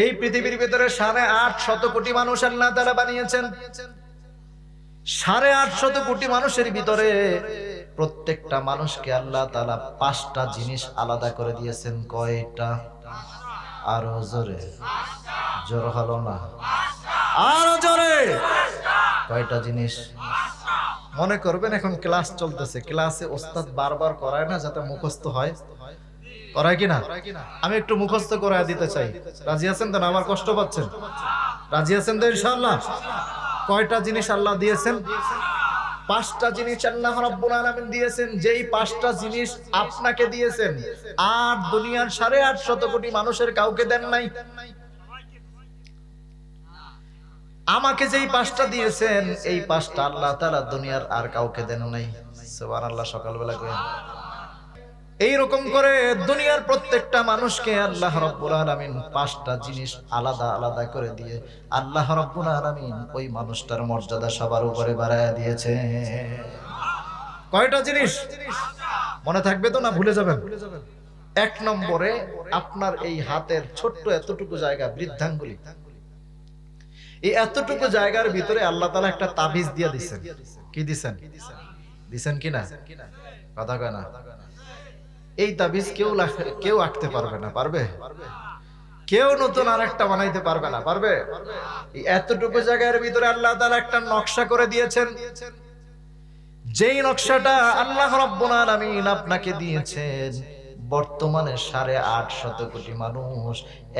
এই পৃথিবীর ভিতরে সাড়ে আট শত কোটি মানুষ আল্লাহ তারা বানিয়েছেন। সাড়ে আট শত কোটি মানুষের ভিতরে প্রত্যেকটা মানুষকে আল্লাহ তালা পাঁচটা জিনিস আলাদা করে দিয়েছেন। কয়টা? আরও জোরে। জোর হলো না। আরও জোরে। কয়টা জিনিস? মনে করবেন এখন ক্লাস চলতেছে। ক্লাসে ওস্তাদ বারবার করায় না যাতে মুখস্থ হয়। করায় কি না আমি একটু মুখস্থ করায় দিতে চাই। রাজি আছেন তো না? আমার কষ্ট পাচ্ছেন। রাজি আছেন তো ইনশাআল্লাহ? কয়টা জিনিস আল্লাহ দিয়েছেন? পাঁচটা জিনিস আল্লাহ রাব্বুল আলামিন দিয়েছেন। যেই পাঁচটা জিনিস আপনাকে দিয়েছেন, আর দুনিয়ার সাড়ে আট শত কোটি মানুষের কাউকে দেন নাই। আমাকে যেই পাঁচটা দিয়েছেন, এই পাঁচটা আল্লাহ তাআলা দুনিয়ার আর কাউকে দেন নাই। সুবহানাল্লাহ, সকালবেলা কই এই রকম করে দুনিয়ার প্রত্যেকটা মানুষকে আল্লাহ রব্বুল আলামিন পাঁচটা জিনিস আলাদা আলাদা করে দিয়ে আল্লাহ রব্বুল আলামিন ওই মানুষটার মর্যাদা সবার উপরে বাড়ায় দিয়েছে। কয়টা জিনিস? মনে থাকবে তো না? ভুলে যাবেন। এক নম্বরে আপনার এই হাতের ছোট্ট এতটুকু জায়গা, বৃদ্ধাঙ্গুলি। এই এতটুকু জায়গার ভিতরে আল্লাহ তালা একটা তাবিজ দিয়ে দিছেন। কি দিছেন? দিছেন কি না কথা কয় না। এই তাবিজ কেউ কেউ আঁকতে পারবে না, পারবে? কেউ নতুন আর একটা বানাইতে পারবে না, পারবে? এতটুকু জায়গার ভিতরে আল্লাহ তাআলা একটা নকশা করে দিয়েছেন। যেই নকশাটা আল্লাহ রাব্বুল আলামিন আপনাকে দিয়েছেন, বর্তমানে সাড়ে আট শত কোটি মানুষ,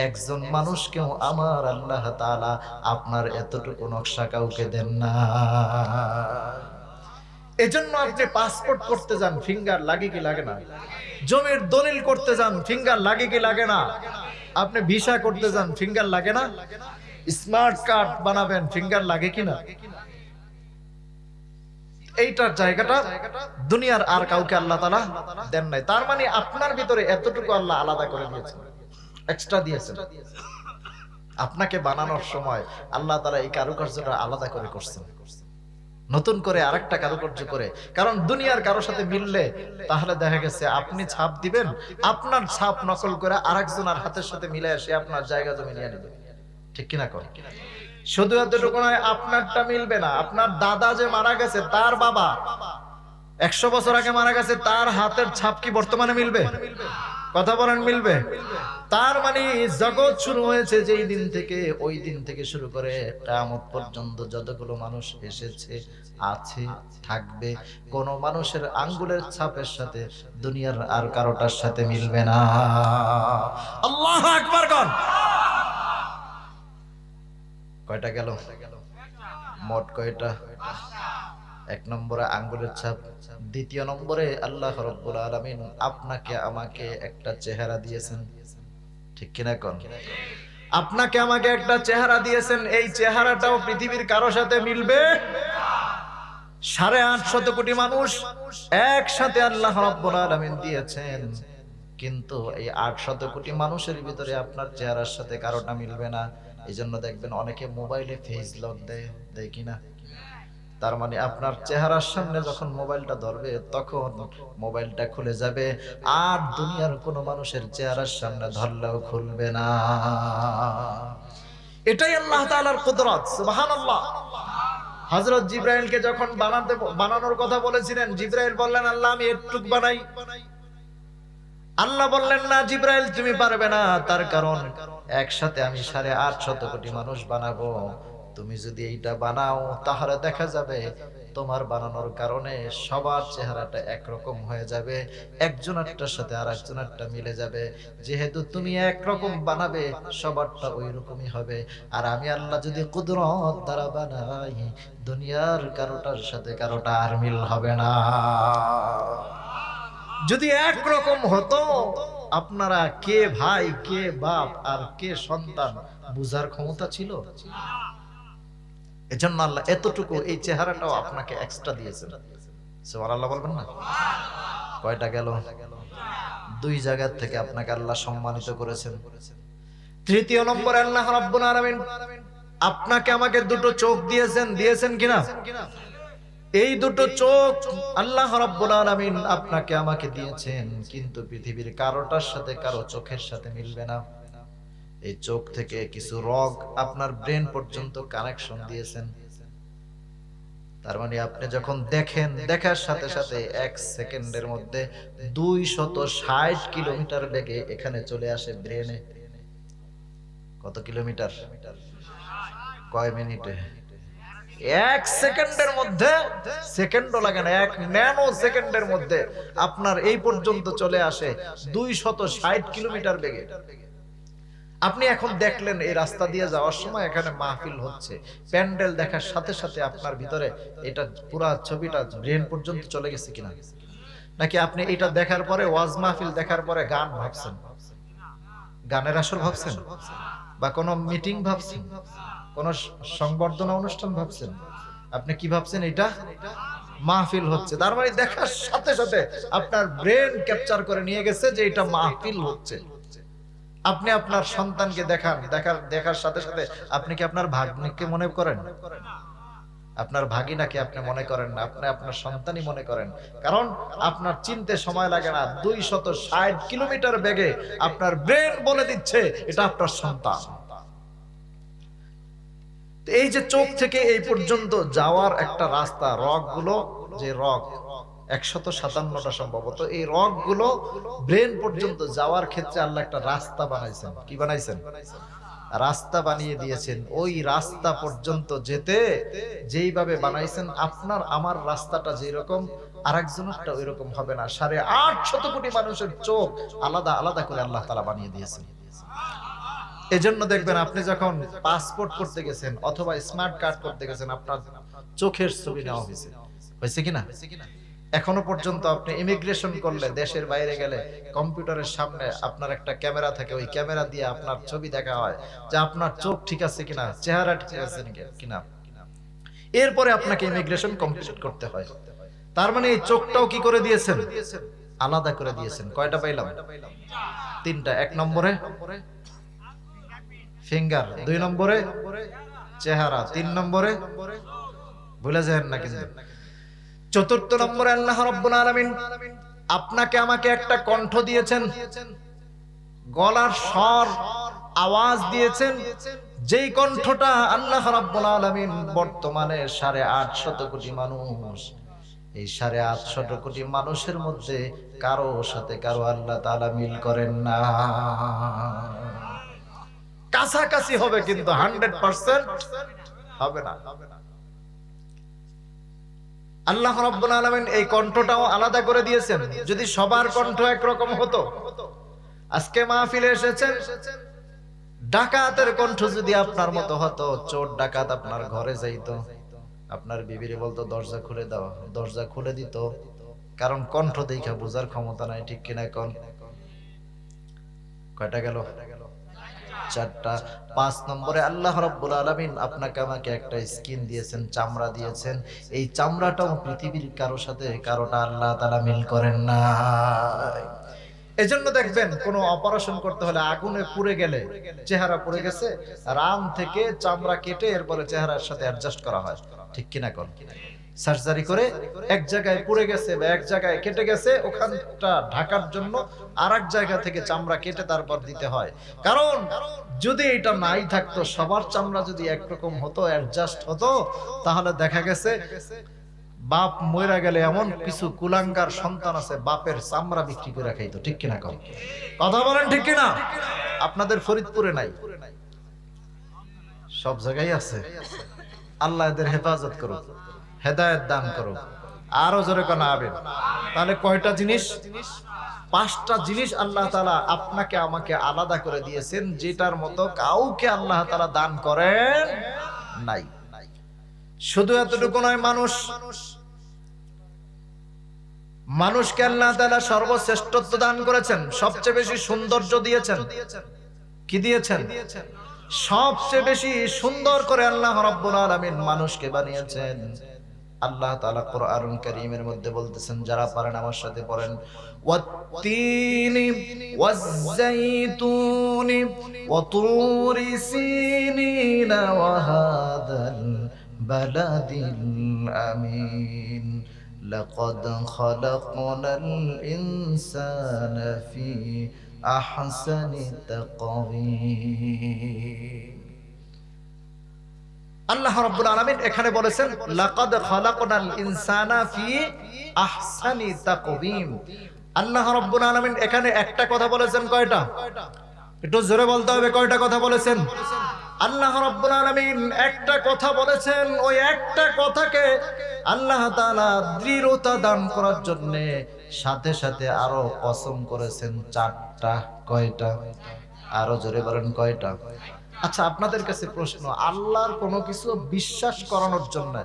একজন মানুষকেও আমার আল্লাহ তাআলা আপনার এতটুকু নকশা কাউকে দেন না। এজন্য আপনি পাসপোর্ট করতে যান ফিঙ্গার লাগে কি লাগে না? জমির দলিল করতে যান ফিঙ্গার লাগে কি লাগে না? আপনি ভিসা করতে যান ফিঙ্গার লাগে না? স্মার্ট কার্ড বানাবেন ফিঙ্গার লাগে কি না? এইটার জায়গাটা দুনিয়ার আর কাউকে আল্লাহ তালা দেন নাই। তার মানে আপনার ভিতরে এতটুকু আল্লাহ আলাদা করে দিয়েছেন। এক্সট্রা দিয়েছেন। আপনাকে বানানোর সময় আল্লাহ তালা এই কারুকার্যটা আলাদা করে করছেন। নতুন করে আরেকটা কারুকার্য করে। কারণ দুনিয়ার কারও সাথে মিললে, তাহলে দেখা গেছে আপনি ছাপ দিবেন, আপনার ছাপ নকল করে আরেকজনের হাতের সাথে মিলে সে আপনার জায়গা জমি নিয়ে নেবে। ঠিক কিনা কর শুধু এতটুকু নয়, আপনারটা মিলবে না। আপনার দাদা যে মারা গেছে, তার বাবা, একশো বছর আগে মারা গেছে, তার হাতের ছাপ কি বর্তমানে মিলবে? কথা বলেন, মিলবে? তার মানে জগৎ শুরু হয়েছে যেই দিন থেকে, ওই দিন থেকে শুরু করে কিয়ামত পর্যন্ত যতগুলো মানুষ এসেছে, আছে, থাকবে, কোন মানুষের আঙ্গুলের ছাপের সাথে দুনিয়ার আর কারোটার সাথে মিলবে না। আল্লাহ আকবার কন। কয়টা গেল? মোট কয়টা? এক নম্বরে আঙ্গুলের ছাপ, দ্বিতীয় নম্বরে আল্লাহ রব্বুল আলামিন আপনাকে আমাকে একটা চেহারা দিয়েছেন। ঠিক কিনা কোন? আপনাকে আমাকে একটা চেহারা দিয়েছেন, এই চেহারাটাও পৃথিবীর কারও সাথে মিলবে? সাড়ে আট শত কোটি মানুষ একসাথে আল্লাহ রব্বুল আলামিন দিয়েছেন। কিন্তু এই আট শত কোটি মানুষের ভিতরে আপনার চেহারার সাথে কারোটা মিলবে না। এই জন্য দেখবেন অনেকে মোবাইলে ফেস লক দেয় দেয় কিনা? তার মানে আপনার চেহারার সামনে যখন মোবাইলটা ধরবে, তখন মোবাইলটা খুলে যাবে আর দুনিয়ার কোনো মানুষের চেহারার সামনে ধরলেও খুলবে না। এটাই আল্লাহ তাআলার কুদরত, সুবহানাল্লাহ। হযরত জিব্রাইলকে যখন বানাতে, বানানোর কথা বলেছিলেন, জিব্রাইল বললেন, আল্লাহ, আমি একটুক বানাই। আল্লাহ বললেন, না জিব্রাইল, তুমি পারবে না। তার কারণ, একসাথে আমি সাড়ে আট শত কোটি মানুষ বানাবো। তুমি যদি এইটা বানাও, তাহলে দেখা যাবে তোমার বানানোর কারণে সবার চেহারাটা একরকম হয়ে যাবে, একজনেরটার সাথে আর একজনেরটা মিলে যাবে। যেহেতু তুমি একরকম বানাবে, সবারটা ওই রকমই হবে। আর আমি আল্লাহ যদি কুদরত দ্বারা বানাই, দুনিয়ার কারোটার সাথে কারোটা আর মিল হবে না। যদি একরকম হতো, আপনারা কে ভাই, কে বাপ, আর কে সন্তান, বুঝার ক্ষমতা ছিল? এজন্য আল্লাহ এতটুকু এই চেহারাটাও আপনাকে এক্সট্রা দিয়েছেন। আল্লাহ বলবেন না? কয়টা গেল? দুই জায়গা থেকে আপনাকে আল্লাহ সম্মানিত করেছেন। তৃতীয় নম্বর আল্লাহ রাব্বুল আলামিন আপনাকে আমাকে দুটো চোখ দিয়েছেন। দিয়েছেন কিনা? এই দুটো চোখ আল্লাহ রাব্বুল আলামিন আপনাকে আমাকে দিয়েছেন। কিন্তু পৃথিবীর কারোটার সাথে কারও চোখের সাথে মিলবে না। এই চোখ থেকে কিছু রগ আপনার ব্রেন পর্যন্ত কানেকশন দিয়েছেন। তার মানে আপনি যখন দেখেন, দেখার সাথে সাথে এক সেকেন্ডের মধ্যে দুই শত ষাট কিলোমিটার বেগে এখানে চলে আসে ব্রেনে। কত কিলোমিটার? কয় মিনিটে? এক সেকেন্ডের মধ্যে? সেকেন্ডও লাগে না, এক ন্যানো সেকেন্ডের মধ্যে আপনার এই পর্যন্ত চলে আসে দুই শত ষাট কিলোমিটার বেগে। আপনি এখন দেখলেন এই রাস্তা দিয়ে যাওয়ার সময় এখানে মাহফিল হচ্ছে। প্যান্ডেল দেখার সাথে সাথে আপনার ভিতরে এটা পুরা ছবিটা ব্রেন পর্যন্ত চলে গেছে কিনা? নাকি আপনি এটা দেখার পরে, ওয়াজ মাহফিল দেখার পরে গান ভাবছেন? গানের আসর ভাবছেন? বা কোনো মিটিং ভাবছেন? কোন সংবর্ধনা অনুষ্ঠান ভাবছেন? আপনি কি ভাবছেন এটা? মাহফিল হচ্ছে। তার মানে দেখার সাথে সাথে আপনার ব্রেন ক্যাপচার করে নিয়ে গেছে যে এটা মাহফিল হচ্ছে। আপনি আপনার সন্তানকে দেখান, দেখার দেখার সাথে সাথে আপনি কি আপনার ভাগ্নিকে মনে করেন? আপনার ভাগিনাকে আপনি মনে করেন না, আপনি আপনার সন্তানই মনে করেন। কারণ আপনার চিনতে সময় লাগে না দুই শত ষাট কিলোমিটার বেগে আপনার ব্রেন বলে দিচ্ছে, এটা আপনার সন্তান। এই যে চোখ থেকে এই পর্যন্ত যাওয়ার একটা রাস্তা রকগুলো যে রক একশত সাতান্নটা সম্ভবত। এই রকগুলো ব্রেন পর্যন্ত যাওয়ার ক্ষেত্রে আল্লাহ একটা রাস্তা বানাইছেন। কি বানাইছেন? রাস্তা বানিয়ে দিয়েছেন। ওই রাস্তা পর্যন্ত যেতে যেইভাবে বানাইছেন, আপনার আমার রাস্তাটা যেরকম, আরেকজনেরটা ওই রকম হবে না। সাড়ে আট শত কোটি মানুষের চোখ আলাদা আলাদা করে আল্লাহ তালা বানিয়ে দিয়েছেন। এজন্য দেখবেন আপনি যখন পাসপোর্ট করতে গেছেন অথবা স্মার্ট কার্ড করতে গেছেন, আপনার চোখের ছবি নেওয়া হয়েছে। হয়েছে কিনা এখনও পর্যন্ত আপনি ইমিগ্রেশন করলে দেশের বাইরে গেলে কম্পিউটারের সামনে আপনার একটা ক্যামেরা থাকে, ওই ক্যামেরা দিয়ে আপনার ছবি দেখা হয় যে আপনার চোখ ঠিক আছে কিনা, চেহারা ঠিক আছে কিনা। এরপরে আপনাকে ইমিগ্রেশন কমপ্লিট করতে হয়। তার মানে এই চোখটাও কি করে দিয়েছেন? আলাদা করে দিয়েছেন। কয়টা পাইলাম? তিনটা। এক নম্বরে ফিঙ্গার দুই নম্বরে চেহারা, তিন নম্বরে ভুলে যায় না কিন্তু। চতুর্থ নম্বরে আল্লাহ রব্বুল আলামিন আপনাকে আমাকে একটা কণ্ঠ দিয়েছেন, গলার স্বর আওয়াজ দিয়েছেন, যেই কণ্ঠটা আল্লাহ রাব্বুল আলামিন বর্তমানে সাড়ে আটশত কোটি মানুষ, এই সাড়ে আটশত কোটি মানুষের মধ্যে কারও সাথে কারও আল্লাহ তাআলা মিল করেন না। কাছাকাছি হবে কিন্তু হান্ড্রেড পার্সেন্ট হবে না। আল্লাহ রাব্বুল আলামিন এই কণ্ঠটাও আলাদা করে দিয়েছেন। যদি সবার কণ্ঠ একরকম হতো। আজকে মাহফিলে এসেছেন। ডাকাতের কণ্ঠ যদি আপনার মতো হতো, চোর, ডাকাত আপনার ঘরে যাইতো। আপনার বিবিরে বলতো, দরজা খুলে দাও। দরজা খুলে দিত। কারণ কণ্ঠ দেখা বোঝার ক্ষমতা নাই, ঠিক কিনা কোন? কয়টা গেল? চারটা, পাঁচ নম্বরে আল্লাহ রব্বুল আলমিন আপনাকে আমাকে একটা স্কিন দিয়েছেন, চামড়া দিয়েছেন। এই চামড়াটাও পৃথিবীর কারও সাথে, কারোটা আল্লাহ তালা মিল করেন না এজন্য দেখবেন, কোন অপারেশন করতে হলে আগুনে পুড়ে গেলে চেহারা পুড়ে গেছে, রাম থেকে চামড়া কেটে এরপরে চেহারার সাথে অ্যাডজাস্ট করা হয়। ঠিক কিনা কোন? সার্জারি করে এক জায়গায় পুড়ে গেছে বা এক জায়গায় কেটে গেছে, ওখানটা ঢাকার জন্য আর জায়গা থেকে চামড়া কেটে তারপর দিতে হয়। কারণ যদি এটা নাই থাকতো, সবার চামড়া যদি একরকম হতো অ্যাডজাস্ট হতো, তাহলে দেখা গেছে বাপ মইরা গেলে এমন কিছু কুলাঙ্গার সন্তান আছে, বাপের চামড়া বিক্রি করে খাইতো, ঠিক কিনা কম কথা বলেন ঠিক কিনা? আপনাদের ফরিদপুরে নাই। সব জায়গায় আছে। আল্লাহ এদের হেফাজত করুক। হেদায়ত দান করুক। আরও জোরে কোন আবেন তাহলে কয়টা জিনিস? পাঁচটা জিনিস আল্লাহ তালা আপনাকে, আমাকে আলাদা করে দিয়েছেন, যেটার মতো কাউকে আল্লাহ তালা দান করেন নাই। শুধু এতটুকু নয়, মানুষ, মানুষকে আল্লাহ তালা সর্বশ্রেষ্ঠত্ব দান করেছেন, সবচেয়ে বেশি সৌন্দর্য দিয়েছেন। কি দিয়েছেন? সবচেয়ে বেশি সুন্দর করে আল্লাহ রাব্বুল আলামিন মানুষকে বানিয়েছেন। আল্লাহ তাআলা কোরআন কারীমের মধ্যে বলতেছেন যারা পারেন আমার সাথে পড়েন ওয়াত্তিনি ওয়াজ্জাইতুনি ওয়াতুরি সিনিনা ওয়া হাদাল বালাদিল আমিন لقد خلقنا الإنسان في أحسن تقويم আল্লাহ রাব্বুল আলামিন এখানে বলেছেন, লাকাদ খালাকনাল ইনসানা ফি আহসানি তাকওয়িম। আল্লাহ রাব্বুল আলামিন এখানে একটা কথা বলেছেন কয়টা? একটু জোরে বলতে হবে, কয়টা কথা বলেছেন? আল্লাহ রাব্বুল আলামিন একটা কথা বলেছেন, ওই একটা কথাকে আল্লাহ তাআলা দৃঢ়তা দান করার জন্য সাথে সাথে আরও কসম করেছেন চারটা, কয়টা? আরও জোরে বলেন কয়টা? আচ্ছা আপনাদের কাছে প্রশ্ন, আল্লাহর কোনো কিছু বিশ্বাস করানোর জন্য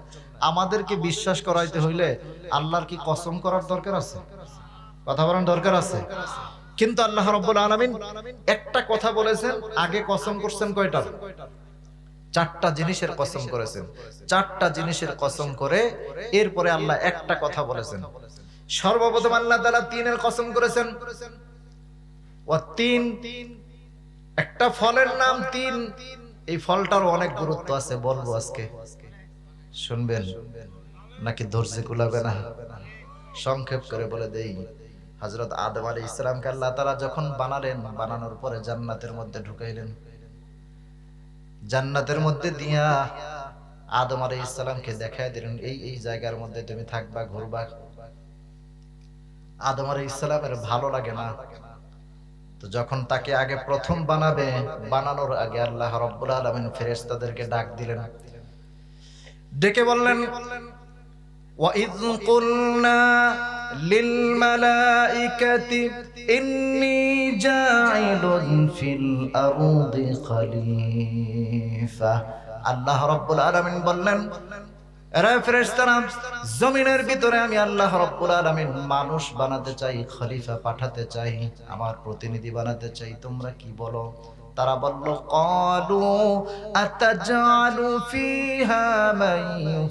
আমাদেরকে বিশ্বাস করাইতে হইলে আল্লাহর কি কসম করার দরকার আছে? কথা বলার দরকার আছে? কিন্তু আল্লাহ রব্বুল আলামিন একটা কথা বলেছেন, আগে কসম করছেন কয়টা? চারটা জিনিসের কসম করেছেন। চারটা জিনিসের কসম করে এরপরে আল্লাহ একটা কথা বলেছেন। সর্বপ্রথম আল্লাহ তাআলা তিনের কসম করেছেন। ও তিন তিন একটা ফলের নাম তিন। এই ফলটার অনেক গুরুত্ব আছে, বলব আজকে। শুনবেন, নাকি ধৈর্য কুলাবে না? সংক্ষেপ করে বলে দেই হজরত আদম আলী ইসলামকে আল্লাহ তারা যখন বানালেন, বানানোর পরে জান্নাতের মধ্যে ঢুকাইলেন। জান্নাতের মধ্যে দিয়া আদম আলী ইসলামকে দেখাই দিলেন, এই এই জায়গার মধ্যে তুমি থাকবা, ঘুরবা। আদম আলী ইসলামের ভালো লাগে না। তো যখন তাকে আগে প্রথম বানাবে বানানোর আগে আল্লাহ রব্বুল আলমিন ফেরেশতাদেরকে ডাক দিলেন ডেকে বললেন وَإِذْ قُلْنَا لِلْمَلَائِكَةِ إِنِّي جَاعِلٌ فِي الْأَرْضِ خَلِيفَةً আল্লাহ রব্বুল আলামিন বললেন এরা ফেরেশতারা জমিনের ভিতরে আমি আল্লাহ রব্বুল আলামিন মানুষ বানাতে চাই, খলিফা পাঠাতে চাই, আমার প্রতিনিধি বানাতে চাই, তোমরা কি বলো? তারা বলল, কলু আতাজালু ফিহা মান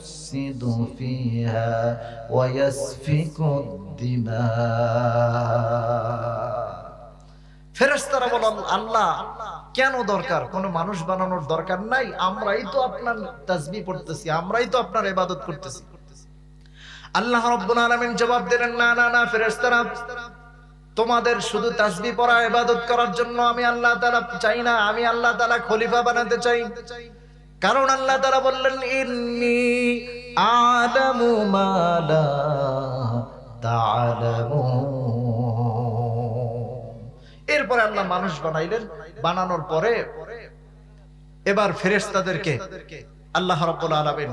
ফেরেশতারা বলল, আল্লাহ, কেন দরকার? কোন মানুষ বানানোর দরকার নাই। আমরাই তো আপনার তাসবিহ পড়তেছি, আমরাই তো আপনার ইবাদত করতেছি। আল্লাহ রাব্বুল আলামিন জবাব দিলেন, না না না, ফেরেশতারা, তোমাদের শুধু তাসবিহ পড়া, ইবাদত করার জন্য আমি আল্লাহ তাআলা চাই না, আমি আল্লাহ তাআলা খলিফা বানাতে চাই। কারণ আল্লাহ তাআলা বললেন, ইন্নী আলামু মা মানুষ বানাইলেন, বানানোর পরে এবার ফেরেশতাদেরকে আল্লাহ রাব্বুল আলামিন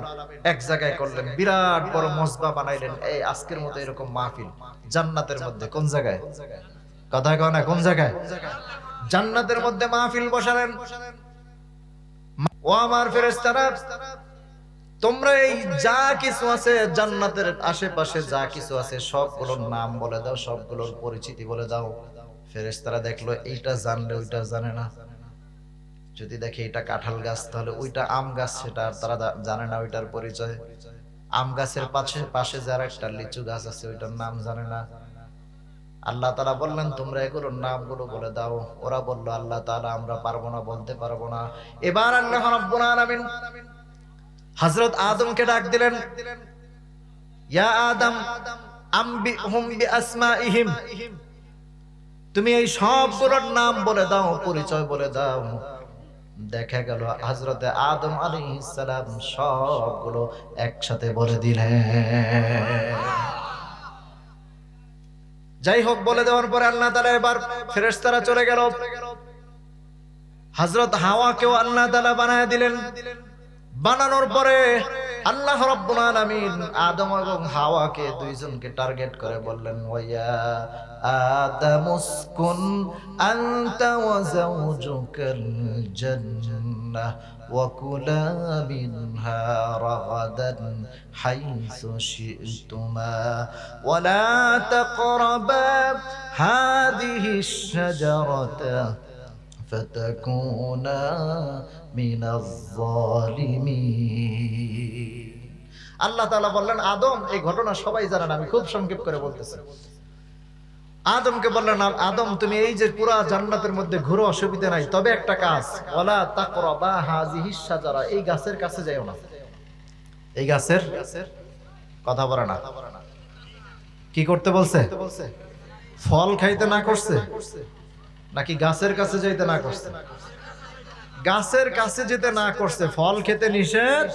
এক জায়গায় করলেন, বিরাট বড় মসবা বানাইলেন, এই আজকের মতো এরকম মাহফিল, জান্নাতের মধ্যে, কোন জায়গায়? কথা কয় না, কোন জায়গায়? জান্নাতের মধ্যে মাহফিল বসালেন। ও আমার ফেরেশতারা, তোমরা এই যা কিছু আছে, জান্নাতের আশেপাশে যা কিছু আছে, সবগুলোর নাম বলে দাও, সবগুলোর পরিচিতি বলে দাও। ফেরেশতারা দেখল, এইটা জানলে ওইটা জানে না। যদি দেখে এটা কাঁঠাল গাছ, তাহলে ওইটা আম গাছ, সেটা তারা জানে না ওইটার পরিচয়। আম গাছের পাশে পাশে যার একটা লিচু গাছ আছে, ওইটার নাম জানে না। আল্লাহ তালা বললেন, তোমরা এগুলোর নামগুলো বলে দাও। ওরা বলল, আল্লাহ তালা আমরা পারব না, বলতে পারব না। এবার আল্লাহ রাব্বুল আলামিন আদমকে ডাক দিলেন, ইয়া আদম আম্বিহুম বিআসমাইহিম তুমি এই সবগুলোর নাম বলে দাও, পরিচয় বলে দাও। দেখা গেল হজরতে আদম আলী সালাম সবগুলো একসাথে বলে দিলেন যাই হোক, বলে দেওয়ার পরে আল্লাহ তালা এবার ফেরেশতারা চলে গেল। হজরত হাওয়াকেও আল্লাহ তালা বানায় দিলেন। বানানোর পরে আল্লাহ রাব্বুল আলামিন আদম এবং হাওয়াকে দুইজনকে টার্গেট করে বললেন ওয়া আদম উসকুন আনতা ওয়া যাওজুকাল জান্নাহ ওয়া কুলা মিনহা রাগাদান হাইসু শি'তুমা ওয়া লা তাকরাবা হাদিহি الشجرة فتكونا من الظالمين আল্লাহ তাআলা বললেন আদম এই ঘটনা সবাই জানেন আমি খুব সংক্ষেপ করে বলতেছি আদমকে বললেন "আ- আদম তুমি এই যে পুরা জান্নাতের মধ্যে ঘুরো অসুবিধা নাই তবে একটা কাজ ওয়ালা তাকরাবা হাযিহি শাজারা এই গাছের কাছে যাইও না এই গাছের কথা বলে না কি করতে বলছে ফল খাইতে না করছে নাকি গাছের কাছে যেতে না করছে? গাছের কাছে যেতে না করছে, ফল খেতে নিষেধ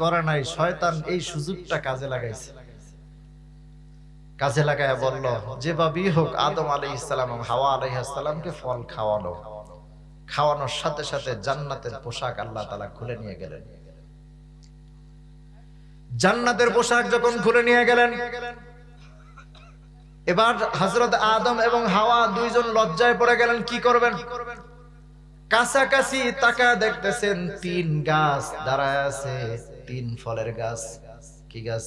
করে নাই, শয়তান এই সুযোগটা কাজে লাগাইছে। কাজে লাগায় বলল, যেভাবেই হোক, আদম আলী ইসলাম হাওয়া আলাই ইসলামকে ফল খাওয়ানো খাওয়ানোর সাথে সাথে জান্নাতের পোশাক আল্লাহ তালা খুলে নিয়ে গেলেন। জান্নাতের পোশাক যখন খুলে নিয়ে গেলেন এবার হজরত আদম এবং হাওয়া দুইজন লজ্জায় পড়ে গেলেন, কি করবেন? কাছাকাছি তাকা দেখতেছেন তিন গাছ দাঁড়ায় আছে, তিন ফলের গাছ। কি গাছ?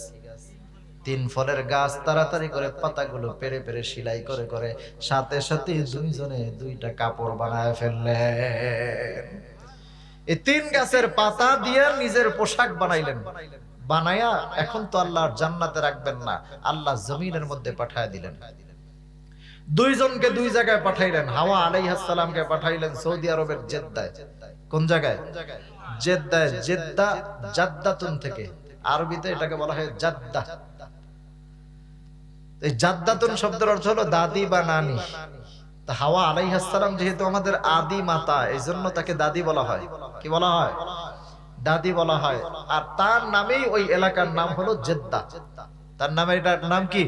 তিন ফলের গাছ তাড়াতাড়ি করে পাতাগুলো পেরে পেরে সেলাই করে করে সাথে সাথে দুইজনে দুইটা কাপড় বানায় ফেললেন। এই তিন গাছের পাতা দিয়ে নিজের পোশাক বানাইলেন। বানায়া এখন তো আল্লাহর জান্নাতে রাখবেন না। আল্লাহ জমিনের মধ্যে পাঠায় দিলেন। দুইজনকে দুই জায়গায় পাঠাইলেন। হাওয়া আলাইহাসালামকে পাঠাইলেন সৌদি আরবের জেদ্দায়। কোন জায়গায়? জেদ্দায়, জেদ্দা, জাদ্দাতুন থেকে। আরবিতে এটাকে বলা হয় জাদ্দা। এই জাদ্দাতুন শব্দের অর্থ হলো দাদি বা নানি। হাওয়া আলাইহাসালাম যেহেতু আমাদের আদি মাতা এই জন্য তাকে দাদি বলা হয়। কি বলা হয়? দাদি বলা হয়। আর তার নামেই ওই এলাকার নাম হলো জেদ্দা। তার নামে এটার নাম কি?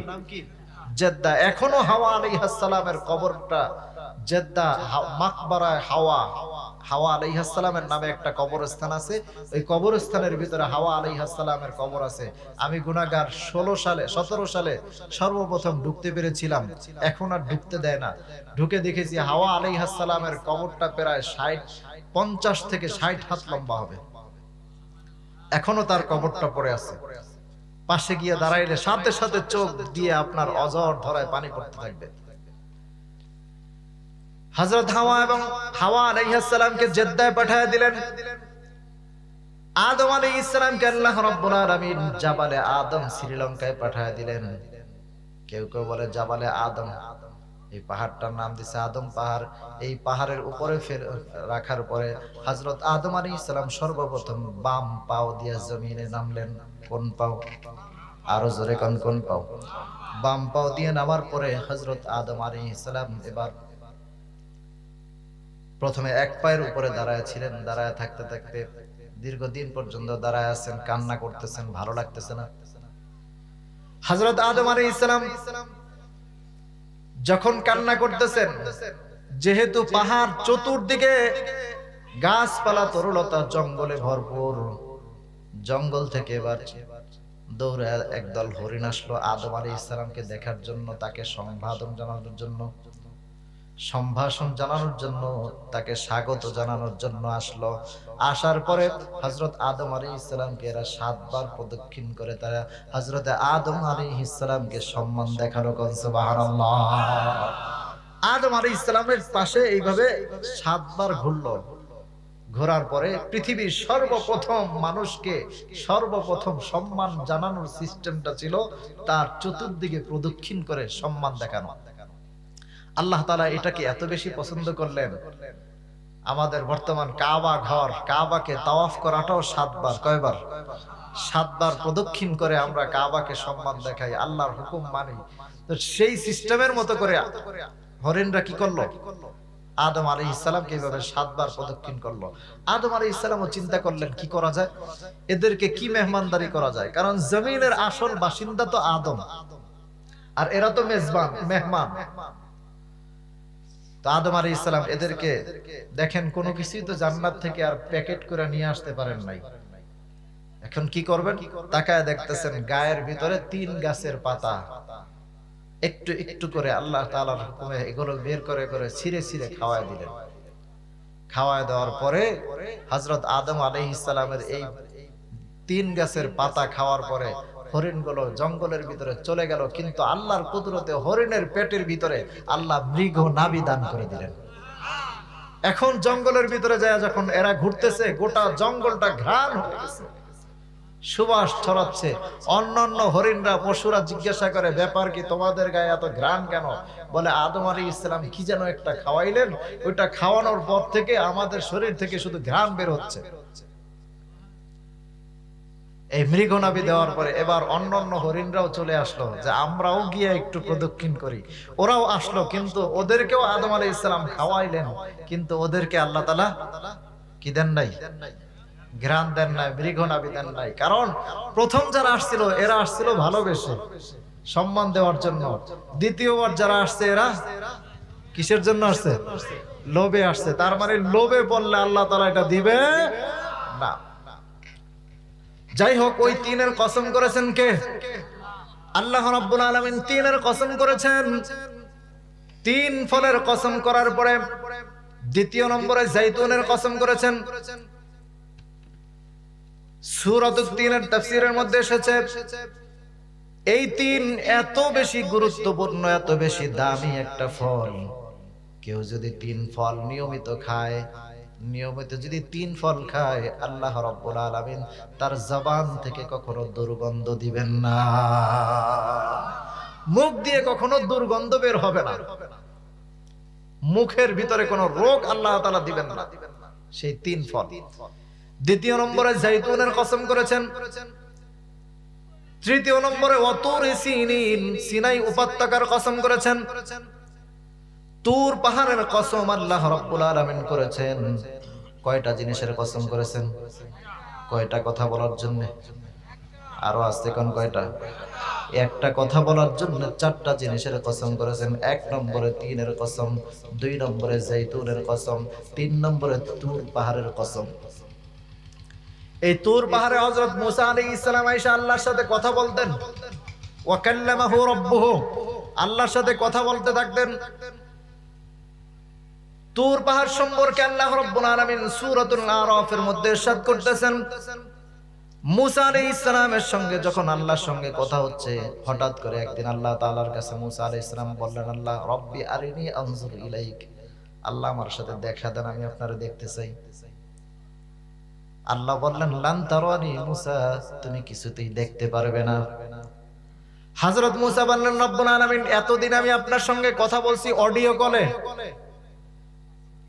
জেদ্দা। এখনও হাওয়া আলাইহাসালামের কবরটা জেদ্দা মাকবারায় হাওয়া। হাওয়া নামে একটা কবরস্থান আছে। ওই কবরস্থানের ভিতরে হাওয়া কবর আছে। আমি গুনাগার ষোলো সালে, সতেরো সালে সর্বপ্রথম ঢুকতে পেরেছিলাম। এখন আর ঢুকতে দেয় না। ঢুকে দেখেছি হাওয়া আলাইহাসালামের কবরটা প্রায় ষাট, পঞ্চাশ থেকে ষাট হাত লম্বা হবে। এখনও তার কবরটা পড়ে আছে। পাশে গিয়ে দাঁড়াইলে সাথে সাথে চোখ দিয়ে আপনার অজর ধরায় পানি পড়তে থাকবে। হযরত হাওয়া এবং হাওয়া আলাইহিস সালামকে জেদ্দায় পাঠিয়ে দিলেন। আদম আলাইহিস সালামকে আল্লাহ রাব্বুল আলামিন জাবালে আদম শ্রীলঙ্কায় পাঠিয়ে দিলেন। কেউ কেউ বলে জাবালে আদম। এই পাহাড়টার নাম দিছে আদম পাহাড়। এই পাহাড়ের উপরে ফের রাখার পরে হযরত আদম আলাইহিস সালাম সর্বপ্রথম বাম পাও দিয়ে জমিনে নামলেন। কোন পাও? আরও জোরে কোন কোন পাও? বাম পাও দিয়ে নামার পরে হযরত আদম আলাইহিস সালাম এবার প্রথমে এক পায়ের উপরে দাঁড়ায় ছিলেন। দাঁড়ায় থাকতে থাকতে দীর্ঘদিন পর্যন্ত দাঁড়ায় আছেন, কান্না করতেছেন, ভালো লাগতেছে না। হযরত আদম আলাইহিস সালাম যখন কান্না করতেছেন, যেহেতু পাহাড় চতুর্দিকে গাছপালা তরুলতা জঙ্গলে ভরপুর, জঙ্গল থেকে এবার দৌড়ে একদল হরিণ আসলো আদম আলী ইসলামকে দেখার জন্য, তাকে সম্ভাদন জানানোর জন্য। সম্ভাষণ জানানোর জন্য, তাকে স্বাগত জানানোর জন্য আসলো। আসার পরে হজরত আদম আলী ইসলামকে এরা সাতবার প্রদক্ষিণ করে তারা হজরত আদম আলী ইসলামকে সম্মান দেখানো আদম আলী ইসলামের পাশে এইভাবে সাতবার ঘুরলো। ঘোরার পরে পৃথিবীর সর্বপ্রথম মানুষকে সর্বপ্রথম সম্মান জানানোর সিস্টেমটা ছিল তার চতুর্দিকে প্রদক্ষিণ করে সম্মান দেখানো। আল্লাহ তালা এটাকে এত বেশি পছন্দ করলেন। আমাদের বর্তমান কাবা ঘর, কাবাকে তাওয়াফ করাটাও সাতবার, কয়বার? সাতবার প্রদক্ষিণ করে আমরা কাবাকে সম্মান দেখাই, আল্লাহর হুকুম মানি। তো সেই সিস্টেমের মতো করে হরিণরা কি করল? আদম আলী ইসলামকে এইভাবে সাতবার প্রদক্ষিণ করল। আদম আলী ইসলামও চিন্তা করলেন, কি করা যায়? এদেরকে কি মেহমানদারি করা যায়? কারণ জমিনের আসল বাসিন্দা তো আদম। আর এরা তো মেজবান, মেহমান। তো আদম আলী ইসলাম এদেরকে দেখেন, কোনো কিছুই তো জান্নাত থেকে আর প্যাকেট করে নিয়ে আসতে পারেন নাই। এখন কি করবেন? তাকায় দেখতেছেন গায়ের ভিতরে তিন গাছের পাতা। একটু একটু করে আল্লাহ হুকুমে এগুলো বের করে করে ছিঁড়ে ছিঁড়ে খাওয়ায় দিলেন। খাওয়ায় দেওয়ার পরে হযরত আদম সালামের এই তিন গাছের পাতা খাওয়ার পরে হরিণগুলো জঙ্গলের ভিতরে চলে গেল, কিন্তু আল্লাহর কুদরতে হরিণের পেটের ভিতরে আল্লাহ মৃগ নাবি দান করে দিলেন। এখন জঙ্গলের ভিতরে যায়, যখন এরা ঘুরতেছে, গোটা জঙ্গলটা ঘ্রাণ হয়ে গেছে। সুবাস ছড়াচ্ছে। অন্যান্য হরিণরা, পশুরা জিজ্ঞাসা করে, ব্যাপার কি তোমাদের গায়ে এত ঘ্রাণ কেন? বলে, আদম আলী ইসলাম কি যেন একটা খাওয়াইলেন? ওইটা খাওয়ানোর পর থেকে আমাদের শরীর থেকে শুধু ঘ্রাণ বের হচ্ছে। এই মৃগনাবি দেওয়ার পরে এবার অন্য অন্য হরিণরাও চলে আসলো যে আমরাও গিয়ে একটু প্রদক্ষিণ করি। ওরাও আসলো, কিন্তু ওদেরকেও আদম আলাই ইসলাম খাওয়াইলেন, কিন্তু ওদেরকে আল্লাহ তালা কি দেন নাই? ঘ্রাণ দেন নাই মৃগনাবি দেন নাই। কারণ প্রথম যারা আসছিল, এরা আসছিল ভালোবেসে, সম্মান দেওয়ার জন্য। দ্বিতীয়বার যারা আসছে, এরা কিসের জন্য আসছে? লোভে আসছে। তার মানে লোভে বললে আল্লাহ তালা এটা দিবে যাই হোক ওই তিনের কসম করেছেন কে? আল্লাহ রাব্বুল আলামিন তিনের কসম করেছেন। তিন ফলের কসম করার পরে দ্বিতীয় নম্বরে জাইতুনের কসম করেছেন। সূরাত তিনের তাফসীরের মধ্যে এসেছে, এই তিন এত বেশি গুরুত্বপূর্ণ, এত বেশি দামি একটা ফল। কেউ যদি তিন ফল নিয়মিত খায় নিয়মিত যদি তিন ফল খায়, আল্লাহ রব্বুল আলামিন তার জবান থেকে কখনো দুর্গন্ধ দিবেন না। মুখ দিয়ে কখনো দুর্গন্ধ বের হবে না। মুখের ভিতরে কোনো রোগ আল্লাহ তাআলা দিবেন না। সেই তিন ফল। দ্বিতীয় নম্বরে জাইতুনের কসম করেছেন। তৃতীয় নম্বরে অতুর সিনাই উপত্যকার কসম করেছেন। তুর পাহাড়ের কসম আল্লাহ রব্বুল আলামিন করেছেন। কয়টা জিনিসের কসম করেছেন? কয়টা কথা বলার জন্য? আরও আসতে কোন কয়টা? একটা কথা বলার জন্য চারটা জিনিসের কসম করেছেন। এক নম্বরে তিনের কসম, দুই নম্বরে জৈতুনের কসম, তিন নম্বরে তুর পাহাড়ের কসম। এই তুর পাহাড়ে হজরত মুসা আলাইহিস ইসলাম আইসা আল্লাহর সাথে কথা বলতেন। ওয়া কাল্লামাহু রাব্বুহু, আল্লাহর সাথে কথা বলতে থাকতেন। তুর পাহাড় সম্পর্কে আল্লাহ রাব্বুল আলামিন সূরাতুল আরাফের মধ্যে ইরশাদ করতেছেন। মুসা আলাইহিস সালামের সঙ্গে যখন আল্লাহর সঙ্গে কথা হচ্ছে, হঠাৎ করে একদিন আল্লাহ তাআলার কাছে মুসা আলাইহিস সালাম বললেন, আল্লাহ রব্বি আরিনি আনজুর ইলাইক। আল্লাহ আমার সাথে দেখা দেন, আমি আপনারে দেখতে চাই। আল্লাহ বললেন, লান তারানি মুসা, তুমি কিছুতেই দেখতে পারবে না। হযরত মুসা বললেন, রব্বুল আলামিন, এতদিন আমি আপনার সঙ্গে কথা বলছি অডিও কলে।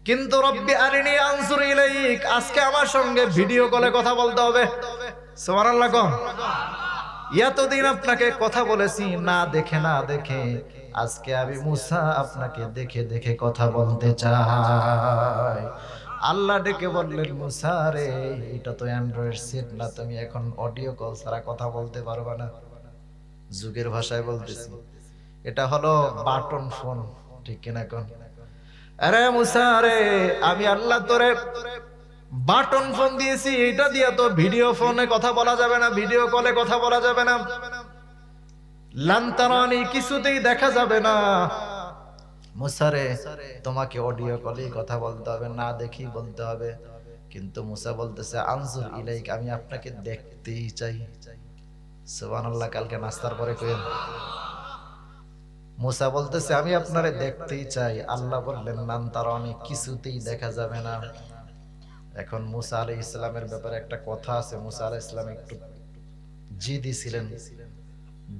কিন্তু রব্বি আরিনি আনসুর ইলাইক। আজকে আমার সঙ্গে ভিডিও কলে কথা বলতে হবে। সুবহানাল্লাহ কম। এতদিন আপনাকে কথা বলেছি, না দেখে না দেখে। আজকে আমি মুসা আপনাকে দেখে দেখে কথা বলতে চাই। আল্লাহ ডেকে বললেন, মুসা রে, এটা তো অ্যান্ড্রয়েড সেট না, তুমি এখন অডিও কল ছাড়া কথা বলতে পারবে না। যুগের ভাষায় বলতেছি। এটা হলো বাটন ফোন ঠিক কিনা কোন? আরে মুসা রে আমি আল্লাহ তোরে বাটন ফোন দিয়েছি এটা দিয়ে তো ভিডিও ফোনে কথা বলা যাবে না, ভিডিও কলে কথা বলা যাবে না। লান্তারানি কিছুতেই দেখা যাবে না। মুসারে তোমাকে অডিও কলেই কথা বলতে হবে, না দেখি বলতে হবে। কিন্তু মুসা বলতেছে, আনজুর ইলাইক, আমি আপনাকে দেখতেই চাই। সুবহানাল্লাহ, কালকে নাস্তার পরে কইেন মুসা বলতেছে, আমি আপনারে দেখতেই চাই। আল্লাহ বললেন নান তার অনেক কিছুতেই দেখা যাবে না। এখন মুসা আলাই ইসলামের ব্যাপারে একটা কথা আছে। মুসা আলাই ইসলাম একটু জিদি ছিলেন,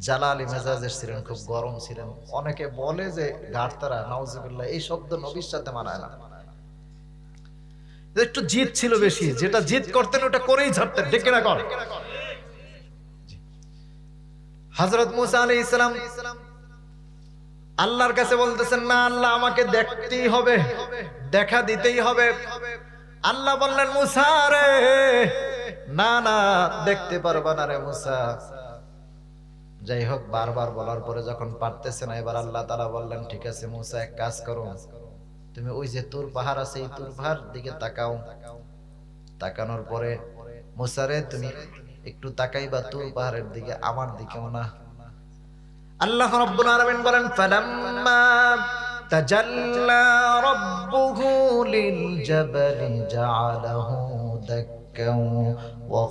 জালালি মেজাজের ছিলেন, খুব গরম ছিলেন। অনেকে বলে যে গাড়তারা নাউজুবিল্লাহ, এই শব্দ নবীর সাথে মানায় না। একটু জিদ ছিল বেশি, যেটা জিদ করতেন, ওটা করেই ছাড়তেন ডেকে না কর হজরত মুসা আলাই ইসলাম আল্লাহর কাছে বলতেছেন, না, আল্লাহ আমাকে দেখতেই হবে, দেখা দিতেই হবে। আল্লাহ বললেন, মুসা রে, না না, দেখতে পারবা না রে মুসা। যাই হোক, বারবার বলার পরে যখন পারতেছে না, এবার আল্লাহ তালা বললেন, ঠিক আছে মুসা, এক কাজ করো। তুমি ওই যে তোর পাহাড় আছে, এই তুর পাহাড় দিকে তাকাও। তাকানোর পরে মুসারে তুমি একটু তাকাইবা, তুর পাহাড়ের দিকে, আমার দিকেও না। আল্লাহ রাব্বুল আলামিন বলেন, ফালাম্মা তাজাল্লা রাব্বুহু লিল জাবালি জাআলাহু দাক্কান ওয়া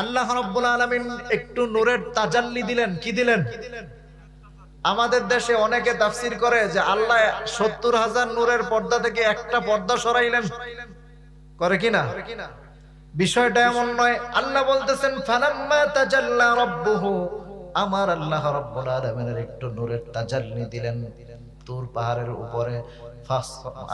আল্লাহ রাব্বুল আলামিন একটু নূরের তাজাল্লি দিলেন, কি দিলেন? আমাদের দেশে অনেকে তাফসীর করে যে আল্লাহ সত্তর হাজার নূরের পর্দা থেকে একটা পর্দা সরাইলেন। করে কিনা বিষয়টা এমন নয়, আল্লাহ বলতেছেন, ফালাম্মা তাজাল্লা রাব্বুহু। আমার আল্লাহ রাব্বুল আলামিনের একটু নূরের তাজাল্লি দিলেন তুর পাহাড়ের উপরে।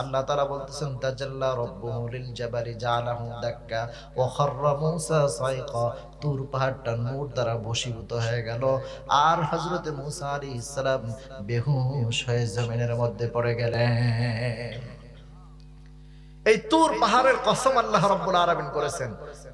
আল্লাহ তাআলা বলতেছেন, তাজাল্লা রব্বুহু লিল জাবালি জালাহু দাক্কা। ওয়া খাররা মূসা সাইকা তুর পাহাড়টা নূর দ্বারা বশীভূত হয়ে গেল। আর হযরতে মূসা আলাইহিস সালাম বেহুশ হয়ে জমিনের মধ্যে পড়ে গেলেন। এই তুর পাহাড়ের কসম আল্লাহ রব্বুল আরামিন করেছেন।